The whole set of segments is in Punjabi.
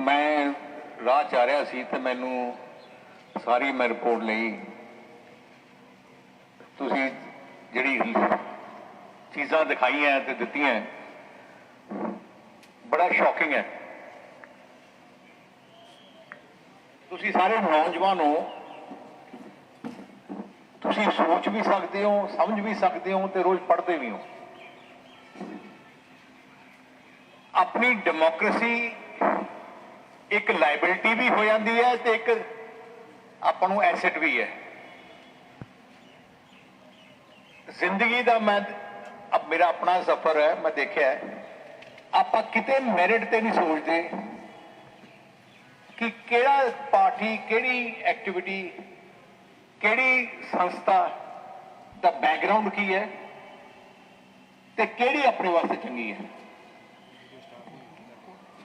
ਮੈਂ ਰਾਹ ਚ ਆ ਰਿਹਾ ਸੀ ਤੇ ਮੈਨੂੰ ਸਾਰੀ ਮੈਂ ਰਿਪੋਰਟ ਲਈ। ਤੁਸੀਂ ਜਿਹੜੀ ਚੀਜ਼ਾਂ ਦਿਖਾਈਆਂ ਤੇ ਦਿੱਤੀਆਂ, ਬੜਾ ਸ਼ੌਕਿੰਗ ਹੈ। ਤੁਸੀਂ ਸਾਰੇ ਨੌਜਵਾਨ ਹੋ, ਤੁਸੀਂ ਸੋਚ ਵੀ ਸਕਦੇ ਹੋ, ਸਮਝ ਵੀ ਸਕਦੇ ਹੋ ਤੇ ਰੋਜ਼ ਪੜ੍ਹਦੇ ਵੀ ਹੋ। ਆਪਣੀ ਡੈਮੋਕ੍ਰੇਸੀ ਇੱਕ ਲਾਇਬਿਲਿਟੀ ਵੀ ਹੋ ਜਾਂਦੀ ਹੈ ਤੇ ਇੱਕ ਆਪਾਂ ਨੂੰ ਐਸੈਟ ਵੀ ਹੈ। ਜ਼ਿੰਦਗੀ ਦਾ ਮੈਂ ਮੇਰਾ ਆਪਣਾ ਸਫ਼ਰ ਹੈ, ਮੈਂ ਦੇਖਿਆ ਆਪਾਂ ਕਿਤੇ ਮੈਰਿਟ ਤੇ ਨਹੀਂ ਸੋਚਦੇ ਕਿ ਕਿਹੜਾ ਪਾਰਟੀ, ਕਿਹੜੀ ਐਕਟੀਵਿਟੀ ਕਿਹੜੀ ਸੰਸਥਾ ਦਾ ਬੈਕਗ੍ਰਾਉਂਡ ਕੀ ਹੈ ਤੇ ਕਿਹੜੀ ਆਪਣੇ ਵਾਸਤੇ ਚੰਗੀ ਹੈ।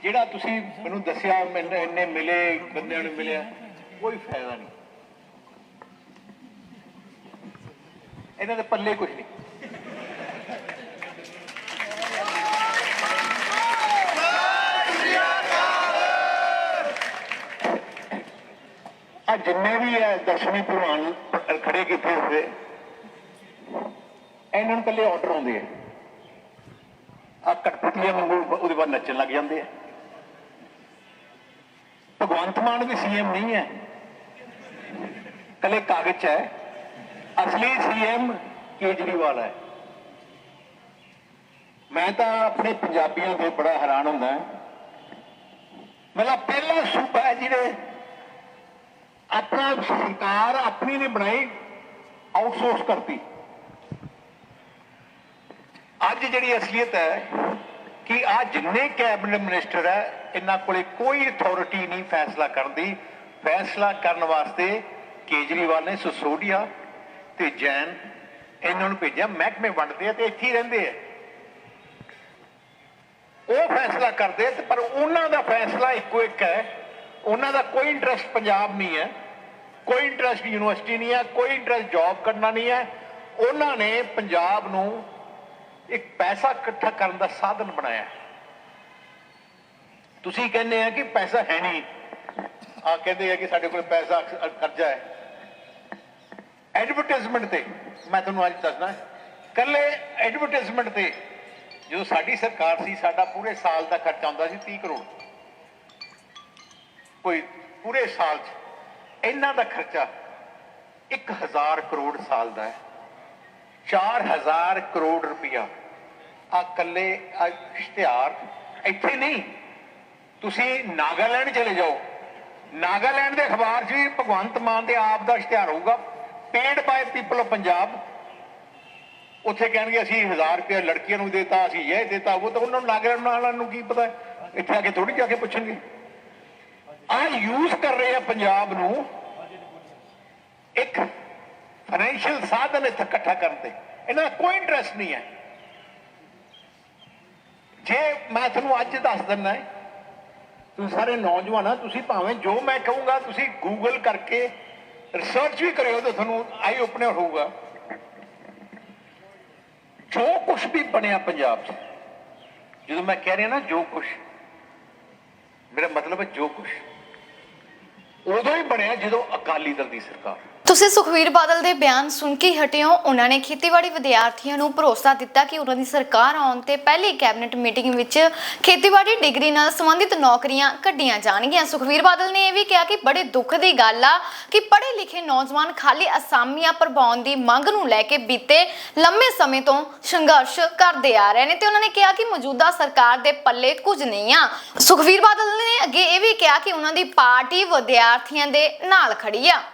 ਜਿਹੜਾ ਤੁਸੀਂ ਮੈਨੂੰ ਦੱਸਿਆ, ਮੈਨੂੰ ਇੰਨੇ ਮਿਲੇ, ਬੰਦਿਆਂ ਨੂੰ ਮਿਲਿਆ, ਕੋਈ ਫਾਇਦਾ ਨਹੀਂ। ਇਹਨਾਂ ਦੇ ਪੱਲੇ ਕੁਝ ਨਹੀਂ। ਆ ਜਿੰਨੇ ਵੀ ਹੈ ਦਰਸ਼ਨੀ ਪ੍ਰਵਾਨ ਖੜੇ ਕੀਤੇ ਹੋਏ, ਇਹਨਾਂ ਨੂੰ ਕੱਲੇ ਆਰਡਰ ਆਉਂਦੇ ਆ। ਆ ਕਟਪੁਤਲੀਆਂ ਵਾਂਗੂ ਉਹਦੇ ਬਾਅਦ ਨੱਚਣ ਲੱਗ ਜਾਂਦੇ ਆ। ਭਗਵੰਤ ਮਾਨ ਵੀ ਸੀਐਮ ਨਹੀਂ ਹੈ। ਕੱਲੇ ਕਾਗਜ਼ ਹੈ। ਅਸਲੀ ਸੀਐਮ ਕੇਜਰੀਵਾਲ ਹੈ। ਮੈਂ ਤਾਂ ਆਪਣੇ ਪੰਜਾਬੀਆਂ ਤੇ ਬੜਾ ਹੈਰਾਨ ਹੁੰਦਾ ਮੇਰਾ ਪਹਿਲਾ ਸੂਬਾ ਹੈ ਜਿਹਨੇ ਆਪਣਾ ਸਰਕਾਰ ਆਪਣੀ ਨੇ ਬਣਾਈ ਆਊਟਸੋਰਸ ਕਰਤੀ। ਅੱਜ ਜਿਹੜੀ ਅਸਲੀਅਤ ਹੈ ਕਿ ਆ ਜਿੰਨੇ ਕੈਬਨਿਟ ਮਿਨਿਸਟਰ ਹੈ ਇਹਨਾਂ ਕੋਲੇ ਕੋਈ ਅਥਾਰਟੀ ਨਹੀਂ ਫੈਸਲਾ ਕਰਨ ਦੀ। ਫੈਸਲਾ ਕਰਨ ਵਾਸਤੇ ਕੇਜਰੀਵਾਲ ਨੇ ਸਸੋਡੀਆ ਤੇ ਜੈਨ ਇਹਨਾਂ ਨੂੰ ਭੇਜਿਆ। ਮਹਿਕਮੇ ਵੰਡਦੇ ਆ ਤੇ ਇੱਥੇ ਹੀ ਰਹਿੰਦੇ ਆ। ਉਹ ਫੈਸਲਾ ਕਰਦੇ ਤੇ ਪਰ ਉਹਨਾਂ ਦਾ ਫੈਸਲਾ ਇੱਕੋ ਇੱਕ ਹੈ। ਉਹਨਾਂ ਦਾ ਕੋਈ ਇੰਟਰਸਟ ਪੰਜਾਬ ਨਹੀਂ ਹੈ। ਕੋਈ ਇੰਟਰਸਟ ਯੂਨੀਵਰਸਿਟੀ ਨਹੀਂ ਹੈ। ਕੋਈ ਇੰਟਰਸਟ ਜੌਬ ਕਰਨਾ ਨਹੀਂ ਹੈ। ਉਹਨਾਂ ਨੇ ਪੰਜਾਬ ਨੂੰ ਇੱਕ ਪੈਸਾ ਇਕੱਠਾ ਕਰਨ ਦਾ ਸਾਧਨ ਬਣਾਇਆ। ਹੈ। ਤੁਸੀਂ ਕਹਿੰਦੇ ਆ ਕਿ ਪੈਸਾ ਹੈ ਨਹੀਂ। ਆ ਕਹਿੰਦੇ ਆ ਕਿ ਸਾਡੇ ਕੋਲ ਪੈਸਾ ਖਰਚਾ ਹੈ। ਐਡਵਰਟਾਈਜ਼ਮੈਂਟ ਤੇ ਮੈਂ ਤੁਹਾਨੂੰ ਅੱਜ ਦੱਸਣਾ ਕੱਲੇ ਐਡਵਰਟਾਈਜ਼ਮੈਂਟ ਤੇ ਜਦੋਂ ਸਾਡੀ ਸਰਕਾਰ ਸੀ, ਸਾਡਾ ਪੂਰੇ ਸਾਲ ਦਾ ਖਰਚਾ ਹੁੰਦਾ ਸੀ 30 ਕਰੋੜ। ਕੋਈ ਪੂਰੇ ਸਾਲ 'ਚ ਇਹਨਾਂ ਦਾ ਖਰਚਾ 1000 ਕਰੋੜ ਸਾਲ ਦਾ ਹੈ। 4000 ਕਰੋੜ ਰੁਪਇਆ। ਆ ਕੱਲੇ ਇਸ਼ਤਿਹਾਰ ਇੱਥੇ ਨਹੀਂ। ਤੁਸੀਂ ਨਾਗਾਲੈਂਡ ਚਲੇ ਜਾਓ। ਨਾਗਾਲੈਂਡ ਦੇ ਅਖਬਾਰ 'ਚ ਵੀ ਭਗਵੰਤ ਮਾਨ ਦੇ ਆਪ ਦਾ ਇਸ਼ਤਿਹਾਰ ਹੋਊਗਾ। Paid by people of Punjab. ਉੱਥੇ ਕਹਿਣਗੇ, ਅਸੀਂ 1000 ਰੁਪਏ ਲੜਕੀਆਂ ਨੂੰ ਦੇਤਾ, ਅਸੀਂ ਇਹ ਦੇਤਾ। ਉਹ ਤਾਂ ਉਹਨਾਂ ਨੂੰ ਨਾਗਾਲੈਂਡ ਵਾਲਿਆਂ ਨੂੰ ਕੀ ਪਤਾ? ਇੱਥੇ ਆ ਕੇ ਥੋੜੀ ਜਾ ਕੇ ਪੁੱਛਣਗੇ। ਆ ਯੂਜ਼ ਕਰ ਰਹੇ ਆ ਪੰਜਾਬ ਨੂੰ। ਇੱਕ ਫਾਈਨੈਂਸ਼ੀਅਲ ਸਾਧਨ ਇੱਥੇ ਇਕੱਠਾ ਕਰਨ ਤੇ। ਇਹਨਾਂ ਦਾ ਕੋਈ ਇੰਟਰਸਟ ਨਹੀਂ ਹੈ। ਜੇ ਮੈਂ ਤੁਹਾਨੂੰ ਅੱਜ ਦੱਸ ਦਿੰਦਾ ਹੈ ਤੁਸੀਂ ਸਾਰੇ ਨੌਜਵਾਨ ਤੁਸੀਂ ਭਾਵੇਂ ਜੋ ਮੈਂ ਕਹੂੰਗਾ, ਤੁਸੀਂ ਗੂਗਲ ਕਰਕੇ ਰਿਸਰਚ ਵੀ ਕਰਿਓ ਤਾਂ ਤੁਹਾਨੂੰ ਆਈ ਓਪਨਰ ਹੋਊਗਾ। ਜੋ ਕੁਝ ਵੀ ਬਣਿਆ ਪੰਜਾਬ 'ਚ, ਜਦੋਂ ਮੈਂ ਕਹਿ ਰਿਹਾ ਨਾ ਜੋ ਕੁਝ ਮੇਰਾ ਮਤਲਬ ਹੈ ਜੋ ਕੁਝ ਉਦੋਂ ਹੀ ਬਣਿਆ ਜਦੋਂ ਅਕਾਲੀ ਦਲ ਦੀ ਸਰਕਾਰ। ਤੁਸੀਂ ਸੁਖਵੀਰ ਬਾਦਲ ਦੇ ਬਿਆਨ ਸੁਣ ਕੇ ਹੀ ਹਟੇ ਹੋ। ਉਹਨਾਂ ਨੇ ਖੇਤੀਬਾੜੀ ਵਿਦਿਆਰਥੀਆਂ ਨੂੰ ਭਰੋਸਾ ਦਿੱਤਾ ਕਿ ਉਹਨਾਂ ਦੀ ਸਰਕਾਰ ਆਉਣ ਤੇ ਪਹਿਲੀ ਕੈਬਨਿਟ ਮੀਟਿੰਗ ਵਿੱਚ ਖੇਤੀਬਾੜੀ ਡਿਗਰੀ ਨਾਲ ਸੰਬੰਧਿਤ ਨੌਕਰੀਆਂ ਕੱਢੀਆਂ ਜਾਣਗੀਆਂ। ਸੁਖਵੀਰ ਬਾਦਲ ਨੇ ਇਹ ਵੀ ਕਿਹਾ ਕਿ ਬੜੇ ਦੁੱਖ ਦੀ ਗੱਲ ਆ ਕਿ ਪੜ੍ਹੇ ਲਿਖੇ ਨੌਜਵਾਨ ਖਾਲੀ ਅਸਾਮੀਆਂ ਭਰਵਾਉਣ ਦੀ ਮੰਗ ਨੂੰ ਲੈ ਕੇ ਬੀਤੇ ਲੰਮੇ ਸਮੇਂ ਤੋਂ ਸੰਘਰਸ਼ ਕਰਦੇ ਆ ਰਹੇ ਨੇ ਤੇ ਉਹਨਾਂ ਨੇ ਕਿਹਾ ਕਿ ਮੌਜੂਦਾ ਸਰਕਾਰ ਦੇ ਪੱਲੇ ਕੁਝ ਨਹੀਂ ਆ। ਸੁਖਵੀਰ ਬਾਦਲ ਨੇ ਅੱਗੇ ਇਹ ਵੀ ਕਿਹਾ ਕਿ ਉਹਨਾਂ ਦੀ ਪਾਰਟੀ ਵਿਦਿਆਰਥੀਆਂ ਦੇ ਨਾਲ ਖੜੀ ਆ।